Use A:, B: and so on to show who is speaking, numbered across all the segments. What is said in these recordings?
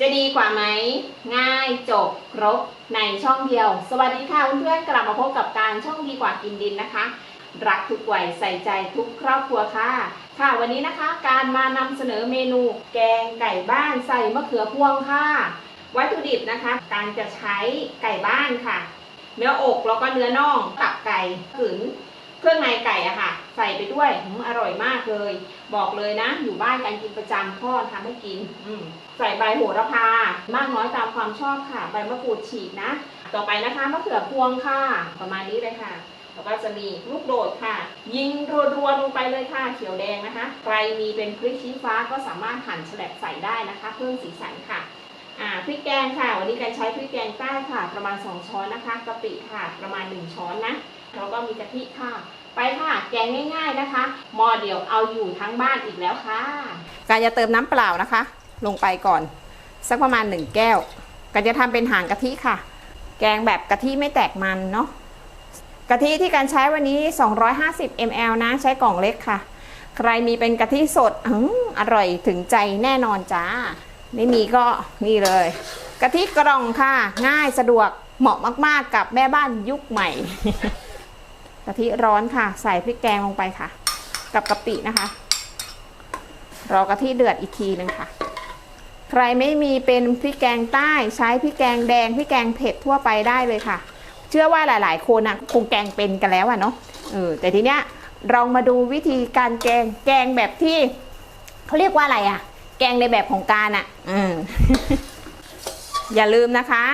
A: จะดีกว่าไหม ง่ายจบครบในช่องเดียว สวัสดีค่ะเพื่อนๆกลับมาพบกับการช่องดีกว่ากินดินนะคะ รักทุกวัยใส่ใจทุกครอบครัวค่ะ ค่ะวันนี้นะคะ การมานำเสนอเมนู แกงไก่บ้านใส่มะเขือพวงค่ะ วัตถุดิบนะคะ การจะใช้ไก่บ้านค่ะ เนื้ออกแล้วก็เนื้อน่องตับไก่ขึนเครื่องในไก่อะค่ะ ใส่ไปด้วยอืมอร่อยมากเลย บอกเลยนะ อยู่บ้านกันกินประจำพ่อทำให้กินอืมใส่ใบโหระพามากน้อยตามความชอบค่ะ ใบมะกรูดฉีกนะ ต่อไปนะคะมะเขือพวงค่ะ ประมาณนี้เลยค่ะแล้วก็จะมีลูกโดดค่ะ ยิงรัวๆลงไปเลยค่ะ เขียวแดงนะคะใครมีเป็นพริกชี้ฟ้าก็สามารถหั่นแฉลบใส่ได้นะคะ เพิ่มสีสันค่ะอ่าพริกแกงค่ะ วันนี้การใช้พริกแกงใต้ค่ะ ประมาณ 2 ช้อนนะคะกะปิค่ะ ประมาณ 1 ช้อนนะ แล้วก็มีกะทิค่ะ ไปค่ะ แกงง่ายๆนะคะหมอเดียวเอาอยู่ทั้งบ้านอีกแล้วค่ะการจะเติมน้ำเปล่านะคะ ลงไปก่อน สักประมาณ 1 แก้วการจะทำเป็นหางกะทิค่ะ แกงแบบกะทิไม่แตกมันเนาะกะทิที่การใช้วันนี้ 250 ml นะ ใช้กล่องเล็กค่ะ ใครมีเป็นกะทิสดออร่อยถึงใจแน่นอนจ้า ไม่มีก็นี่เลย กะทิกล่องค่ะ ง่ายสะดวกเหมาะมากๆกับแม่บ้านยุคใหม่ กะทิร้อนค่ะ ใส่พริกแกงลงไปค่ะ กับกะปินะคะ รอกะทิเดือดอีกทีหนึ่งค่ะ ใครไม่มีเป็นพริกแกงใต้ใช้พริกแกงแดงพริกแกงเผ็ดทั่วไปได้เลยค่ะ เชื่อว่าหลาย ๆ คนนะคงแกงเป็นกันแล้วอะเนาะเออแต่ทีเนี้ยเรามาดูวิธีการแกงแกงแบบที่เขาเรียกว่าอะไรอะแกงในแบบของการอะอืมอย่าลืมนะคะ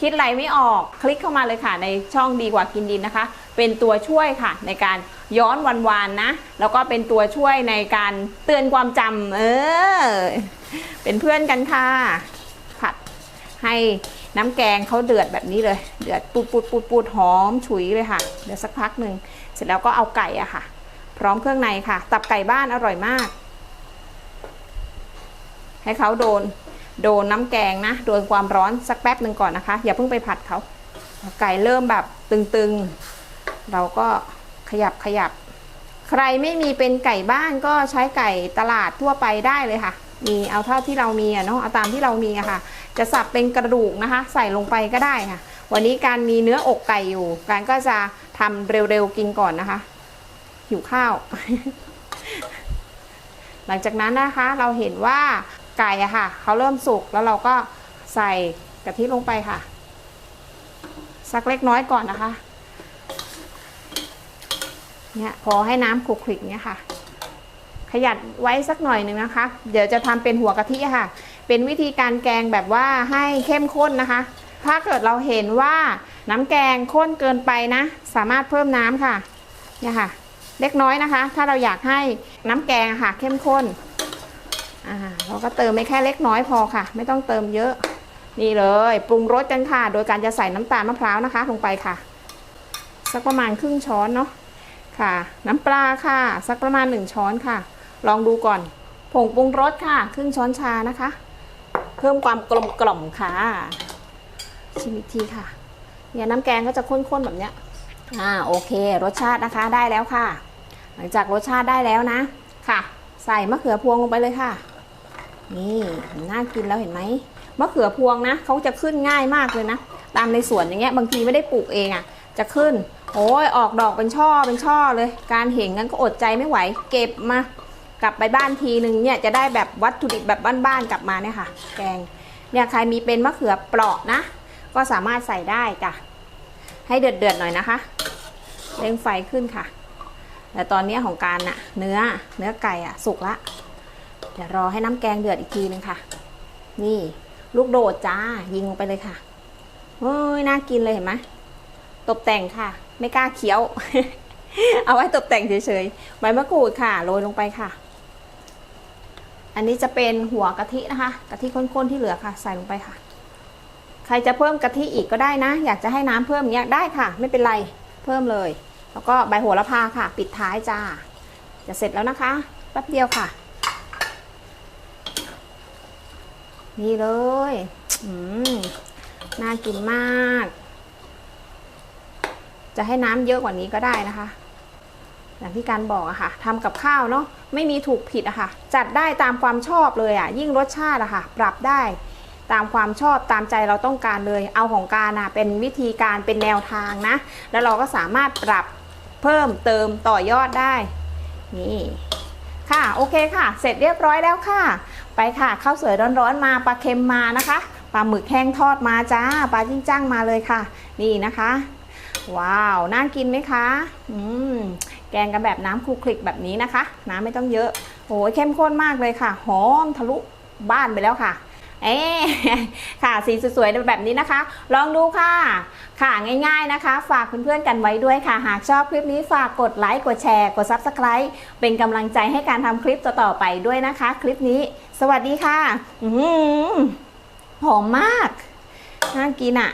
A: คิดอะไรไม่ออกคลิกเข้ามาเลยค่ะ ในช่องดีกว่ากินดินนะคะ เป็นตัวช่วยค่ะ ในการย้อนวันวานๆนะ แล้วก็เป็นตัวช่วยในการเตือนความจำเออ เป็นเพื่อนกันค่ะ ผัดให้น้ำแกงเขาเดือดแบบนี้เลย เดือดปูดปูดปูดปูดหอมฉุยเลยค่ะ เดี๋ยวสักพักหนึ่งเสร็จแล้วก็เอาไก่อะค่ะ พร้อมเครื่องในค่ะ ตับไก่บ้านอร่อยมาก ให้เขาโดน โดนน้ำแกงนะ โดนความร้อนสักแป๊บหนึ่งก่อนนะคะ อย่าเพิ่งไปผัดเขา ไก่เริ่มแบบตึงๆ เราก็ขยับขยับ ใครไม่มีเป็นไก่บ้านก็ใช้ไก่ตลาดทั่วไปได้เลยค่ะ มีเอาเท่าที่เรามีอะเนาะ เอาตามที่เรามีอะค่ะ จะสับเป็นกระดูกนะคะ ใส่ลงไปก็ได้ค่ะ วันนี้การมีเนื้ออกไก่อยู่ การก็จะทำเร็วๆกินก่อนนะคะ หิวข้าว หลังจากนั้นนะคะเราเห็นว่า ไก่อะค่ะเขาเริ่มสุกแล้วเราก็ใส่กะทิลงไปค่ะ สักเล็กน้อยก่อนนะคะเนี่ยพอให้น้ำคลุกคลิกเนี่ยค่ะ ขยัดไว้สักหน่อยหนึ่งนะคะ เดี๋ยวจะทำเป็นหัวกะทิค่ะ เป็นวิธีการแกงแบบว่าให้เข้มข้นนะคะ ถ้าเกิดเราเห็นว่าน้ำแกงข้นเกินไปนะ สามารถเพิ่มน้ำค่ะเนี่ยค่ะ เล็กน้อยนะคะ ถ้าเราอยากให้น้ำแกงค่ะ เข้มข้น อ่าเราก็เติมไม่แค่เล็กน้อยพอค่ะ ไม่ต้องเติมเยอะ นี่เลยปรุงรสกันค่ะ โดยการจะใส่น้ำตาลมะพร้าวนะคะ ลงไปค่ะ สักประมาณครึ่งช้อนเนาะค่ะ น้ำปลาค่ะ สักประมาณหนึ่งช้อนค่ะ ลองดูก่อนผงปรุงรสค่ะ ครึ่งช้อนชานะคะ เพิ่มความกลมกล่อมค่ะชิมอีกทีค่ะเนี่ยน้ำแกงก็จะข้นๆแบบเนี้ยอ่าโอเค รสชาตินะคะได้แล้วค่ะ หลังจากรสชาติได้แล้วนะค่ะ ใส่มะเขือพวงลงไปเลยค่ะ นี่น่ากินแล้วเห็นไหมมะเขือพวงนะเขาจะขึ้นง่ายมากเลยนะ ตามในสวนอย่างเงี้ยบางทีไม่ได้ปลูกเองอะ่ะ จะขึ้น โอ้ยออกดอกเป็นช่อเป็นช่อเลย การเห็นงั้นก็อดใจไม่ไหว เก็บมากลับไปบ้านทีหนึ่งเนี่ยจะได้แบบวัตถุดิบแบบบ้านๆกลับมาเนี่ยค่ะ แกงเนี่ยใครมีเป็นมะเขือเปราะนะ ก็สามารถใส่ได้จ้ะให้เดือดๆหน่อยนะคะเร่งไฟขึ้นค่ะ แต่ตอนนี้ของการน่ะเนื้อเนื้อไก่อะสุกละ เดี๋ยวรอให้น้ำแกงเดือดอีกทีนึงค่ะ นี่ ลูกโดดจ้า ยิงลงไปเลยค่ะโอ้ยน่ากินเลยเห็นไหมตกแต่งค่ะ ไม่กล้าเคี้ยว เอาไว้ตกแต่งเฉยๆใบมะกรูดค่ะโรยลงไปค่ะ อันนี้จะเป็นหัวกะทินะคะกะทิข้นๆที่เหลือค่ะ ใส่ลงไปค่ะ ใครจะเพิ่มกะทิอีกก็ได้นะ อยากจะให้น้ำเพิ่มเงี้ยได้ค่ะ ไม่เป็นไรเพิ่มเลย แล้วก็ใบโหระพาค่ะ ปิดท้ายจ้าจะเสร็จแล้วนะคะแป๊บเดียวค่ะ นี่เลยน่ากินมาก จะให้น้ำเยอะกว่านี้ก็ได้นะคะ อย่างที่การบอกอะค่ะทำกับข้าวเนาะไม่มีถูกผิดอะค่ะ จัดได้ตามความชอบเลยอะยิ่งรสชาติอะค่ะ ปรับได้ตามความชอบตามใจเราต้องการเลย เอาของการนะเป็นวิธีการเป็นแนวทางนะ แล้วเราก็สามารถปรับเพิ่มเติมต่อยอดได้ นี่ ค่ะ โอเคค่ะ เสร็จเรียบร้อยแล้วค่ะ ไปค่ะข้าวสวยร้อนๆมาปลาเค็มมานะคะปลาหมึกแห้งทอดมาจ้าปลาจิ้งจ้างมาเลยค่ะ นี่นะคะ ว้าวน่ากินไหมคะอืมแกงกันแบบน้ำคลุกคลิกแบบนี้นะคะ น้ำไม่ต้องเยอะโอ้ยเข้มข้นมากเลยค่ะหอมทะลุบ้านไปแล้วค่ะ เอ๊ค่ะสีสวยๆแบบนี้นะคะ ลองดูค่ะ ค่ะง่ายๆนะคะ ฝากเพื่อนๆกันไว้ด้วยค่ะ หากชอบคลิปนี้ฝากกดไลค์กดแชร์ กด Subscribe เป็นกำลังใจให้การทำคลิปต่อๆไปด้วยนะคะ คลิปนี้ สวัสดีค่ะ อืหอหอมมากน่ากินอะ